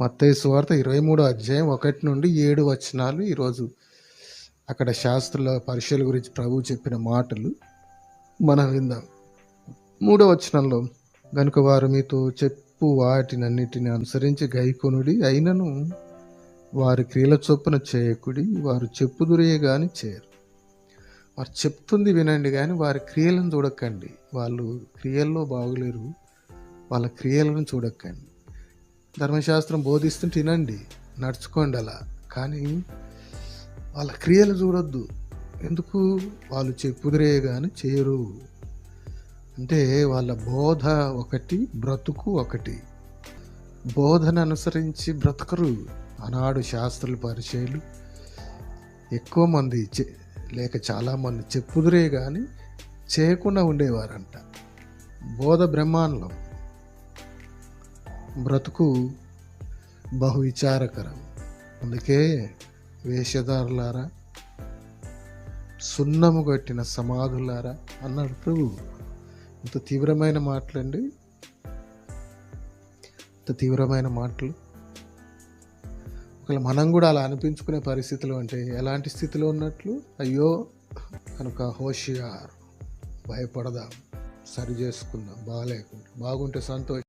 మత్తయ్య సువార్త ఇరవై మూడో అధ్యాయం ఒకటి నుండి ఏడు వచనాలు ఈరోజు అక్కడ శాస్త్రుల పరిచయాల గురించి ప్రభువు చెప్పిన మాటలు మనం విందాం. మూడో వచనంలో గనుక వారు మీతో చెప్పు వాటినన్నిటిని అనుసరించి గైకొనుడి అయినను వారి క్రియల చొప్పున చేయకుడి వారు చెప్పుదురే కానీ చేయరు. వారు చెప్తుంది వినండి కానీ వారి క్రియలను చూడకండి. వాళ్ళు క్రియల్లో బాగులేరు. వాళ్ళ క్రియలను చూడకండి. ధర్మశాస్త్రం బోధిస్తుంటే తినండి నడుచుకోండి అలా. కానీ వాళ్ళ క్రియలు చూడొద్దు. ఎందుకు? వాళ్ళు చెప్పుదిరే కానీ చేయరు అంటే వాళ్ళ బోధ ఒకటి బ్రతుకు ఒకటి. బోధన అనుసరించి బ్రతకరు. ఆనాడు శాస్త్రుల పరిచయాలు ఎక్కువ మంది చె- లేక చాలామంది చెప్పుదురే కానీ చేయకుండా ఉండేవారంట. బోధ బ్రహ్మాండం. బ్రతుకు బహు విచారకరం అందుకే వేషధారులారా సున్నము కట్టిన సమాధులారా అన్నాడు ప్రభు. ఇంత తీవ్రమైన మాటలండి. ఇంత తీవ్రమైన మాటలు. ఒకవేళ మనం కూడా అలా అనిపించుకునే పరిస్థితులు అంటే ఎలాంటి స్థితిలో ఉన్నట్లు? అయ్యో కనుక హోషియార్ భయపడదాం సరి చేసుకుందాం బాగాలేకుండా బాగుంటే సంతోషం.